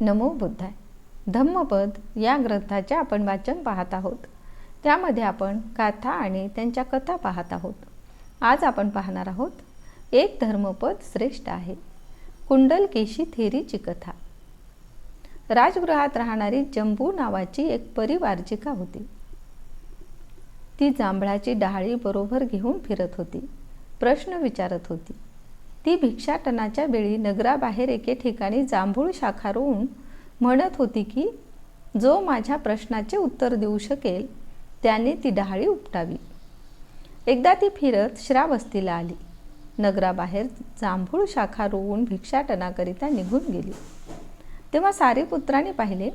नमो बुद्धाय. धम्मपद या ग्रंथाचे आपण वाचन पाहत आहोत. त्यामध्ये आपण गाथा आणि त्यांच्या कथा पाहत आहोत. आज आपण पाहणार आहोत एक धर्मपद श्रेष्ठ आहे. कुंडलकेशी थेरीची कथा. राजगृहात राहणारी जंबू नावाची एक परिवारजिका होती. ती जांभळाची डहाळी बरोबर घेऊन फिरत होती. प्रश्न विचारत होती. ती भिक्षाटनाच्या वेळी नगराबाहेर एके ठिकाणी जांभूळ शाखा रोवून म्हणत होती की जो माझ्या प्रश्नाचे उत्तर देऊ शकेल त्याने ती डहाळी उपटावी. एकदा ती फिरत श्रावस्तीला आली. नगराबाहेर जांभूळ शाखा रोवून भिक्षाटनाकरिता निघून गेली. तेव्हा सारे पुत्रांनी पाहिले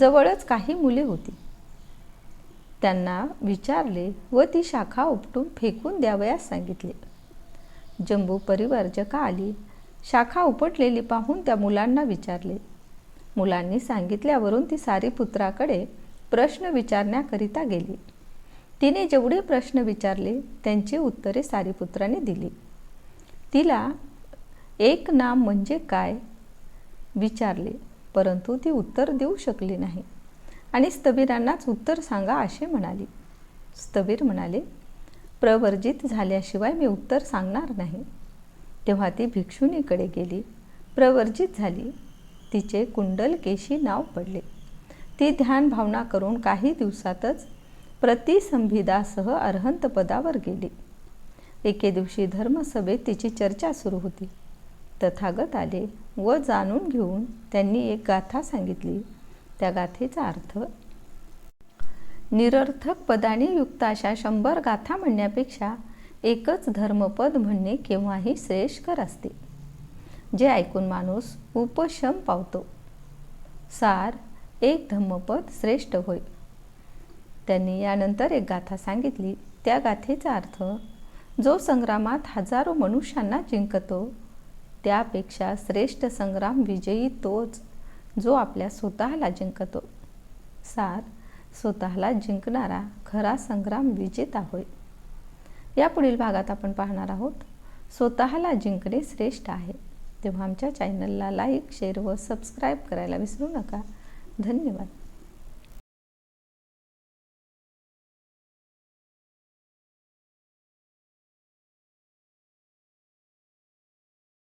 जवळच काही मुले होती. त्यांना विचारले व ती शाखा उपटून फेकून द्यावयास सांगितले. जंबू परिवर्जका आली शाखा उपटलेली पाहून त्या मुलांना विचारले. मुलांनी सांगितल्यावरून ती सारी पुत्राकडे प्रश्न विचारण्याकरिता गेली. तिने जेवढे प्रश्न विचारले त्यांची उत्तरे सारीपुत्राने दिली. तिला एक नाम म्हणजे काय? विचारले परंतु ती उत्तर देऊ शकली नाही. आणि स्तबीरांनाच उत्तर सांगा असे म्हणाली. स्तबीर म्हणाले प्रवर्जित झाल्याशिवाय मी उत्तर सांगणार नाही. तेव्हा ती भिक्षुणीकडे गेली. प्रवर्जित झाली. तिचे कुंडलकेशी नाव पडले. ती ध्यान भावना करून काही दिवसातच प्रतिसंभिदासह अर्हंत पदावर गेली. एके दिवशी धर्मसभेत तिची चर्चा सुरू होती. तथागत आले व जाणून घेऊन त्यांनी एक गाथा सांगितली. त्या गाथेचा अर्थ निरर्थक पदाने युक्त अशा शंभर गाथा म्हणण्यापेक्षा एकच धर्मपद म्हणणे केव्हाही श्रेयस्कर असते. जे ऐकून माणूस उपशम पावतो. सार एक धम्मपद श्रेष्ठ होय. त्यांनी यानंतर एक गाथा सांगितली. त्या गाथेचा अर्थ जो संग्रामात हजारो मनुष्यांना जिंकतो त्यापेक्षा श्रेष्ठ संग्राम विजयी तोच जो आपल्या स्वतःला जिंकतो. सार स्वतःला जिंकणारा खरा संग्राम विजेता होय. या पुढील भागात आपण पाहणार आहोत स्वतःला जिंकणे श्रेष्ठ आहे. तेव्हा आमच्या चॅनलला लाईक शेअर व सबस्क्राईब करायला विसरू नका. धन्यवाद.